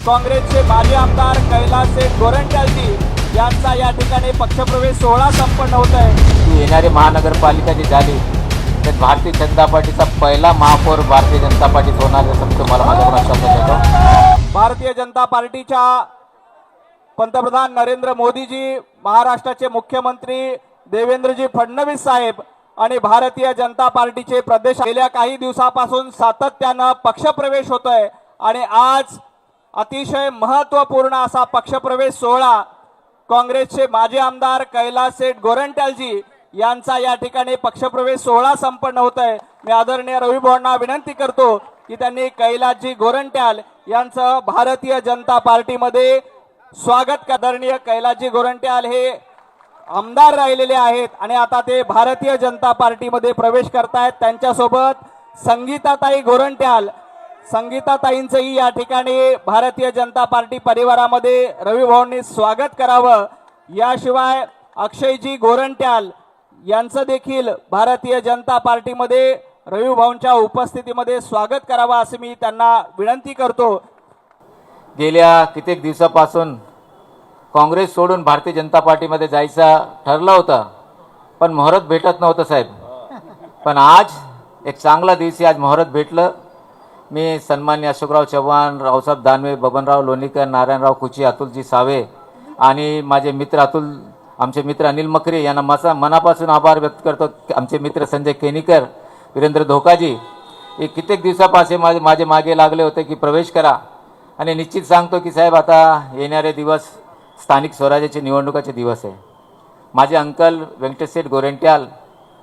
काँग्रेसचे माजी आमदार कैलास गोरंट्यालजी यांचा या ठिकाणी पक्षप्रवेश सोहळा संपन्न होत आहे येणारी महानगरपालिका जी झाली त्यात भारतीय जनता पार्टीचा पहिला महापौर भारतीय जनता पार्टीत होणार असं तुम्हाला माझ्याकडून देतो भारतीय जनता पार्टीच्या पंतप्रधान नरेंद्र मोदीजी महाराष्ट्राचे मुख्यमंत्री देवेंद्रजी फडणवीस साहेब आणि भारतीय जनता पार्टीचे प्रदेश गेल्या काही दिवसापासून सातत्यानं पक्षप्रवेश होतोय आणि आज अतिशय महत्त्वपूर्ण असा पक्षप्रवेश सोहळा काँग्रेसचे माजी आमदार कैलास सेठ गोरंट्यालजी यांचा या ठिकाणी पक्षप्रवेश सोहळा संपन्न होत आहे मी आदरणीय रवी भाऊंना विनंती करतो की त्यांनी कैलासजी गोरंट्याल यांचं भारतीय जनता पार्टीमध्ये स्वागत आदरणीय कैलासजी गोरंट्याल हे आमदार राहिलेले आहेत आणि आता ते भारतीय जनता पार्टीमध्ये प्रवेश करतायत. त्यांच्यासोबत संगीताताई गोरंट्याल संगीताताईंचंही या ठिकाणी भारतीय जनता पार्टी परिवारामध्ये रविभाऊंनी स्वागत करावं. याशिवाय अक्षयजी गोरंट्याल यांचं देखील भारतीय जनता पार्टीमध्ये रविभाऊंच्या उपस्थितीमध्ये स्वागत करावं असं मी त्यांना विनंती करतो. गेल्या कित्येक दिवसापासून काँग्रेस सोडून भारतीय जनता पार्टीमध्ये जायचं ठरलं होतं पण मुहूर्त भेटत नव्हतं साहेब. पण आज एक चांगला दिवशी आज मुहूर्त भेटलं. मी सन्मान्य अशोकराव चव्हाण रावसाहेब दानवे बबनराव लोणीकर नारायणराव कुची अतुलजी सावे आणि माझे मित्र अतुल आमचे मित्र अनिल मकरे यांना मसा मनापासून आभार व्यक्त करतो. आमचे मित्र संजय केनीकर वीरेंद्र धोकाजी हे कित्येक दिवसापासून माझे माझे मागे लागले होते की प्रवेश करा. आणि निश्चित सांगतो की साहेब आता येणारे दिवस स्थानिक स्वराज्याचे निवडणुकाचे दिवस आहे. माझे अंकल व्यंकटेशेठ गोरेंट्याल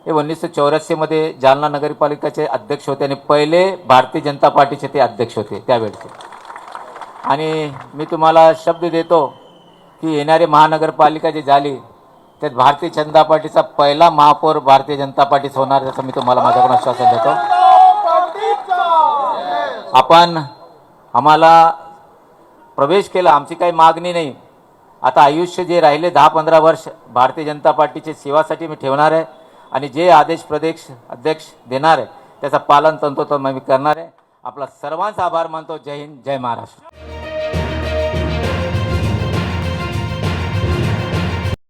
हे उन्नीसशे चौऱ्याऐंशीमध्ये जालना नगरपालिकेचे अध्यक्ष होते आणि पहिले भारतीय जनता पार्टीचे ते अध्यक्ष होते त्यावेळेचे. आणि मी तुम्हाला शब्द देतो की येणारी महानगरपालिका जी झाली त्यात भारतीय जनता पार्टीचा पहिला महापौर भारतीय जनता पार्टीच होणार असं मी तुम्हाला माझ्याकडून आश्वासन देतो. आपण आम्हाला प्रवेश केला आमची काही मागणी नाही. आता आयुष्य जे राहिले दहा पंधरा वर्ष भारतीय जनता पार्टीचे सेवासाठी मी ठेवणार आहे. आणि जे आदेश प्रदेश अध्यक्ष देणार आहे त्याचं पालन तंतोतंत मी करणार आहे. आपला सर्वांचा आभार मानतो. जय हिंद जय महाराष्ट्र.